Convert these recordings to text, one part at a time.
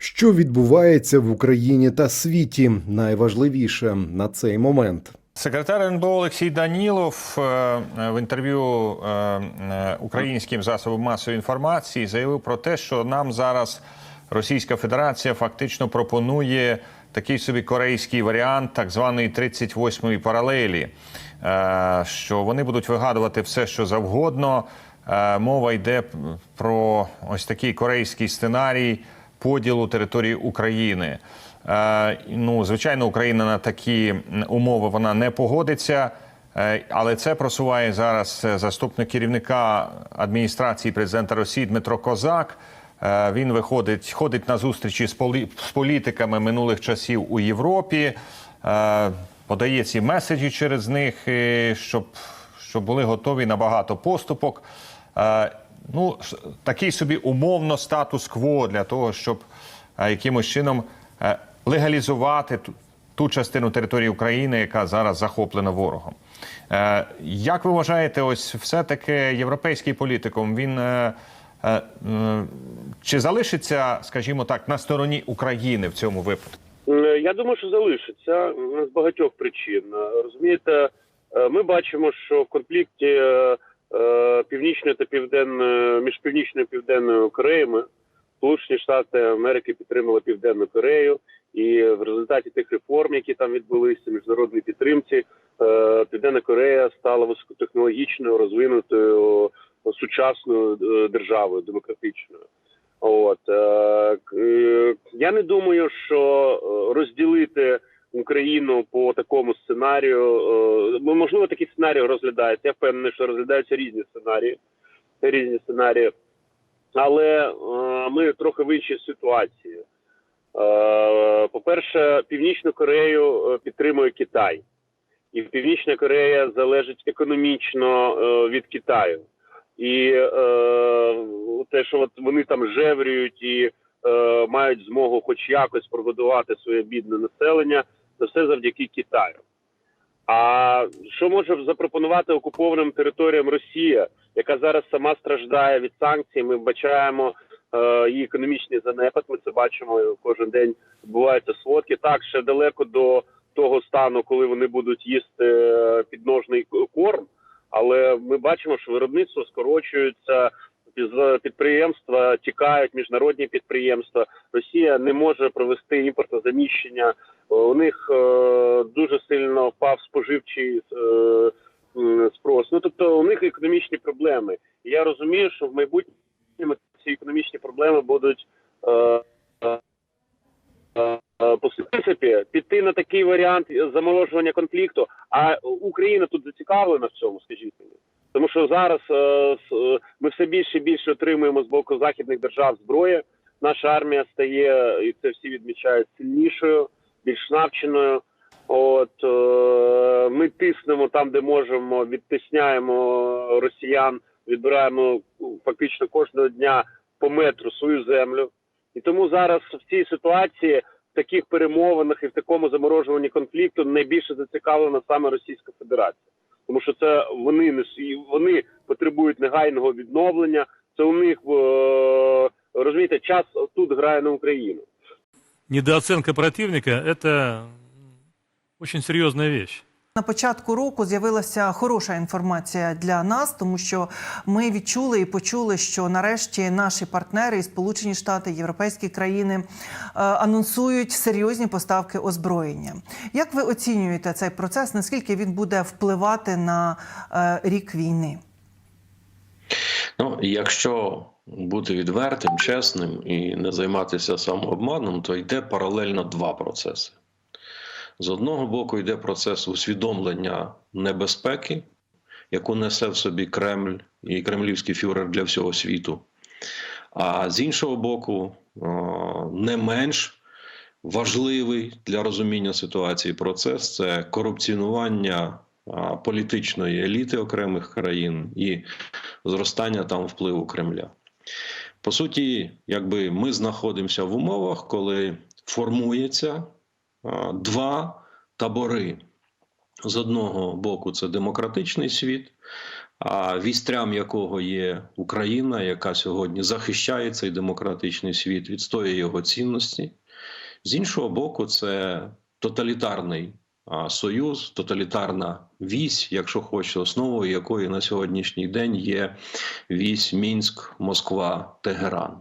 Що відбувається в Україні та світі? Найважливіше на цей момент. Секретар НБО Олексій Данілов е, е, в інтерв'ю е, українським засобам масової інформації заявив про те, що нам зараз Російська Федерація фактично пропонує такий собі корейський варіант, так званої 38-ї паралелі, що вони будуть вигадувати все, що завгодно. Мова йде про ось такий корейський сценарій поділу території України. Е, Ну, звичайно, Україна на такі умови вона не погодиться, Е, але це просуває зараз е, заступник керівника адміністрації президента Росії Дмитро Козак. Він виходить, ходить на зустрічі з полі- з політиками минулих часів у Європі, подає ці меседжі через них, щоб, щоб були готові на багато поступок. Ну, такий собі умовно статус-кво для того, щоб е, якимось чином е, легалізувати ту, частину території України, яка зараз захоплена ворогом. Е, Як ви вважаєте, ось все-таки європейський політикум він чи залишиться, скажімо так, на стороні України в цьому випадку? Я думаю, що залишиться з багатьох причин. Розумієте, ми бачимо, що в конфлікті е, е, та південної між північною і південною Кореями Сполучені Штати Америки підтримали Південну Корею, і в результаті тих реформ, які там відбулися, міжнародній підтримці, е, Південна Корея стала високотехнологічною, розвинутою сучасною е, державою демократичною. От я не думаю, що розділити Україну по такому сценарію. е, ну, можливо, такі сценарії розглядаються. Я впевнений, що розглядаються різні сценарії, різні сценарії, але е, ми трохи в іншій ситуації. Е, По-перше, Північну Корею підтримує Китай, і Північна Корея залежить економічно від Китаю. І те, що от вони там жеврюють і мають змогу, хоч якось прогодувати своє бідне населення, це все завдяки Китаю. А що може запропонувати окупованим територіям Росія, яка зараз сама страждає від санкцій? Ми бачаємо е, її економічний занепад. Ми це бачимо кожен день. Відбуваються сводки. Так ще далеко до того стану, коли вони будуть їсти е, підножний корм. Але ми бачимо, що виробництво скорочується, підприємства тікають, міжнародні підприємства. Росія не може провести імпортозаміщення. У них е, дуже сильно впав споживчий е, спрос. Ну тобто у них економічні проблеми. Я розумію, що в майбутньому ці економічні проблеми будуть. Е, по принципі, піти на такий варіант заморожування конфлікту. А Україна тут зацікавлена в цьому, скажіть мені. Тому що зараз ми все більше і більше отримуємо з боку західних держав зброї. Наша армія стає, і це всі відмічають, сильнішою, більш навченою. От е, ми тиснемо там, де можемо, відтисняємо росіян, відбираємо фактично кожного дня по метру свою землю. І тому зараз в цій ситуації, в таких перемовинах і в такому заморожуванні конфлікту найбільше зацікавлена саме Російська Федерація, тому що це вони не вони потребують негайного відновлення. Це у них е, розумієте, час тут грає на Україну. Недооценка противника – это очень серьезная вещь. На початку року з'явилася хороша інформація для нас, тому що ми відчули і почули, що нарешті наші партнери, і Сполучені Штати, європейські країни е, анонсують серйозні поставки озброєння. Як ви оцінюєте цей процес? Наскільки він буде впливати на е, рік війни? Ну, якщо бути відвертим, чесним і не займатися самообманом, то йде паралельно два процеси. З одного боку, йде процес усвідомлення небезпеки, яку несе в собі Кремль і кремлівський фюрер для всього світу. А з іншого боку, не менш важливий для розуміння ситуації процес це корупціонування політичної еліти окремих країн і зростання там впливу Кремля. По суті, якби ми знаходимося в умовах, коли формується два табори. З одного боку, це демократичний світ, а вістрям якого є Україна, яка сьогодні захищає цей демократичний світ, відстоює його цінності. З іншого боку, це тоталітарний союз, тоталітарна вісь, якщо хочете, основою якої на сьогоднішній день є вісь Мінськ, Москва, Тегеран.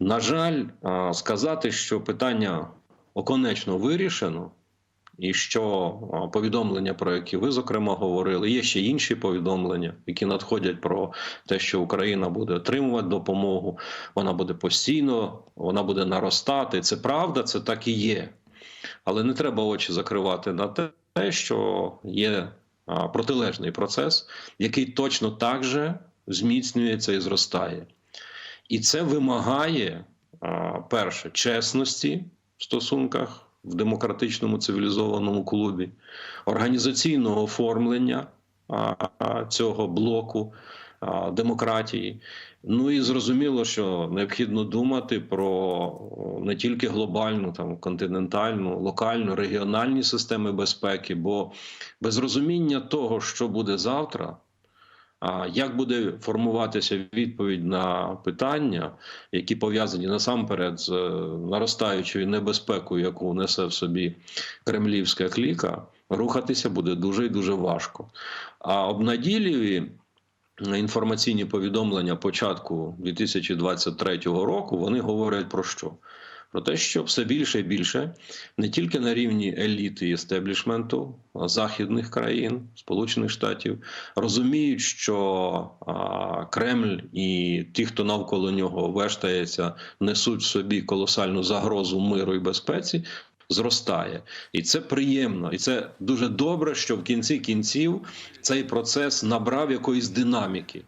На жаль, сказати, що питання оконечно вирішено, і що повідомлення, про які ви зокрема говорили, є ще інші повідомлення, які надходять про те, що Україна буде отримувати допомогу, вона буде постійно, вона буде наростати. Це правда, це так і є. Але не треба очі закривати на те, що є протилежний процес, який точно так же зміцнюється і зростає. І це вимагає, перше, чесності в стосунках в демократичному цивілізованому клубі, організаційного оформлення цього блоку демократії. Ну і зрозуміло, що необхідно думати про не тільки глобальну, там континентальну, локальну, регіональні системи безпеки, бо без розуміння того, що буде завтра. А як буде формуватися відповідь на питання, які пов'язані насамперед з е, наростаючою небезпекою, яку несе в собі кремлівська кліка, рухатися буде дуже і дуже важко. А обнадійливі інформаційні повідомлення початку 2023 року вони говорять про що? Про те, що все більше і більше не тільки на рівні еліти і естеблішменту західних країн, Сполучених Штатів, розуміють, що а, Кремль і ті, хто навколо нього вештається, несуть в собі колосальну загрозу миру і безпеці. Зростає, і це приємно, і це дуже добре, що в кінці кінців цей процес набрав якоїсь динаміки.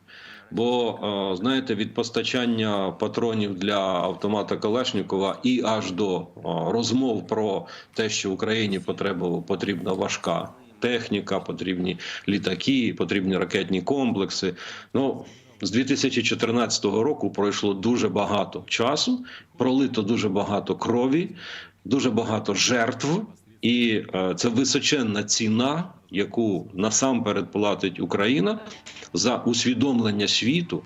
Бо е, знаєте, від постачання патронів для автомата Калашнікова і аж до е, розмов про те, що Україні потрібна важка техніка, потрібні літаки, потрібні ракетні комплекси. Ну з 2014 року пройшло дуже багато часу, пролито дуже багато крові, дуже багато жертв, і е, це височенна ціна, яку насамперед платить Україна за усвідомлення світу.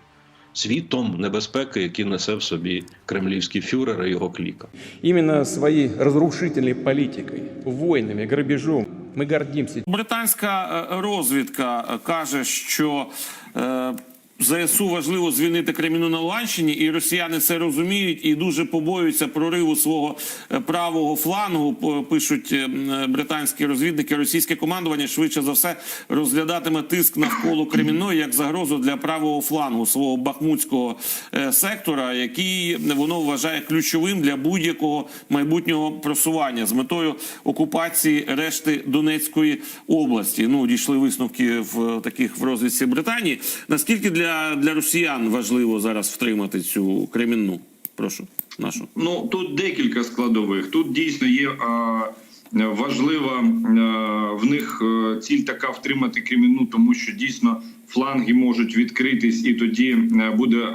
Світом небезпеки, які несе в собі кремлівський фюрер і його кліка. Именно своей разрушительной политикой, войнами, грабежом мы гордимся. Британська е, розвідка е, каже, що ЗСУ важливо звільнити Креміну на Луганщині, і росіяни це розуміють і дуже побоюються прориву свого е, правого флангу. Пишуть е, британські розвідники. Російське командування швидше за все розглядатиме тиск навколо Кремінної як загрозу для правого флангу свого бахмутського е, сектора, який воно вважає ключовим для будь-якого майбутнього просування з метою окупації решти Донецької області. Ну дійшли висновки в таких в розвідці Британії. Наскільки для, для росіян важливо зараз втримати цю кремінну? Прошу нашу. Ну тут декілька складових. Тут дійсно є е, важлива е, в них е, ціль така втримати Кремінну, тому що дійсно фланги можуть відкритись, і тоді е, буде е,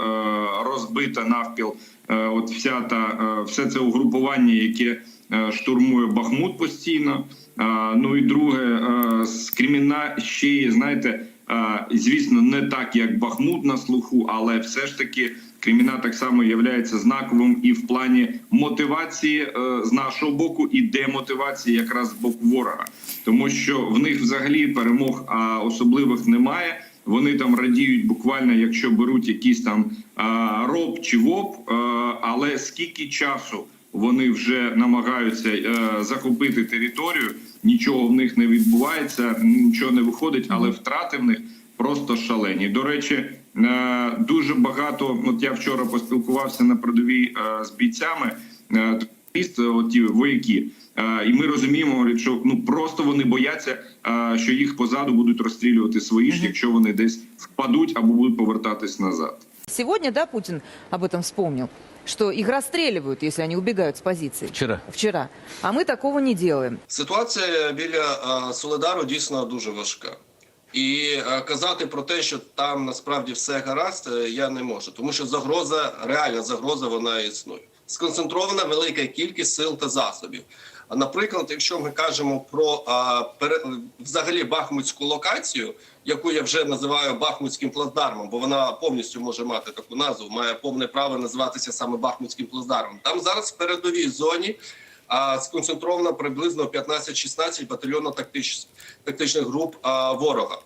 розбита навпіл. е, От вся та е, все це угрупування, яке е, штурмує Бахмут постійно. Е, Ну і друге, е, з Кремінна ще знаєте. Е, Звісно, не так як Бахмут на слуху, але все ж таки Креміна так само є знаковим і в плані мотивації е, з нашого боку і демотивації якраз з боку ворога, тому що в них взагалі перемог а, особливих немає. Вони там радіють буквально, якщо беруть якісь там а, роб чи воп, е, але скільки часу вони вже намагаються е, захопити територію, нічого в них не відбувається, нічого не виходить, але втрати в них просто шалені. До речі, е, дуже багато. От я вчора поспілкувався на передовій е, з бійцями. е, Ті вояки, і ми розуміємо, що ну просто вони бояться, що їх позаду будуть розстрілювати свої ж, якщо вони десь впадуть або будуть повертатись назад. Сегодня, да, Путин об этом вспомнил, что их расстреливают, если они убегают с позиции. Вчера. Вчера. А мы такого не делаем. Ситуація біля е, Соледару дійсно дуже важка. І е, казати про те, що там насправді все гаразд, е, я не можу, тому що загроза, реальна загроза, вона існує. Сконцентрована велика кількість сил та засобів. Наприклад, якщо ми кажемо про а, пере, взагалі бахмутську локацію, яку я вже називаю Бахмутським плацдармом, бо вона повністю може мати таку назву, має повне право називатися саме Бахмутським плацдармом. Там зараз в передовій зоні а, сконцентровано приблизно 15-16 батальйонно-тактичних тактичних груп а, ворога.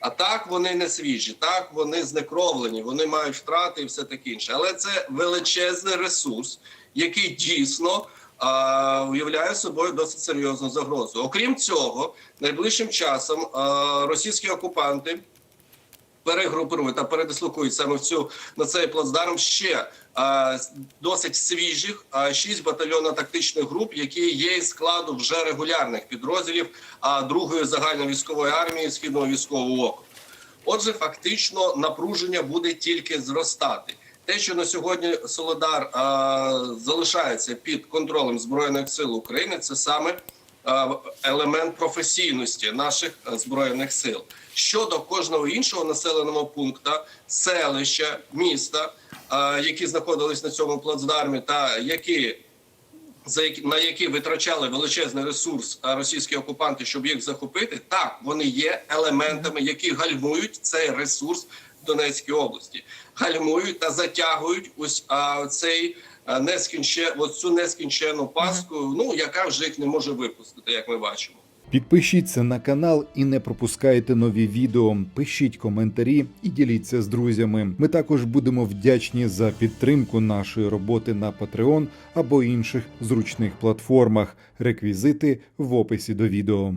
А так вони не свіжі, так вони знекровлені, вони мають втрати і все таке інше. Але це величезний ресурс, який дійсно уявляє собою досить серйозну загрозу. Окрім цього, найближчим часом російські окупанти перегрупують та передислокують саме в цю на цей плацдарм ще досить свіжих шість батальйонно-тактичних груп, які є із складу вже регулярних підрозділів другої загальновійськової армії східного військового округу. Отже, фактично напруження буде тільки зростати. Те, що на сьогодні Солодар а, залишається під контролем збройних сил України, це саме а, елемент професійності наших збройних сил. Щодо кожного іншого населеного пункту, селища, міста, а, які знаходились на цьому плацдармі, та які за які на які витрачали величезний ресурс російські окупанти, щоб їх захопити, так вони є елементами, які гальмують цей ресурс в Донецькій області, гальмують та затягують ось а, цей а, нескінче, ось цю нескінчену паску, ну яка вже їх не може випустити, як ми бачимо. Підпишіться на канал і не пропускайте нові відео. Пишіть коментарі і діліться з друзями. Ми також будемо вдячні за підтримку нашої роботи на Patreon або інших зручних платформах. Реквізити в описі до відео.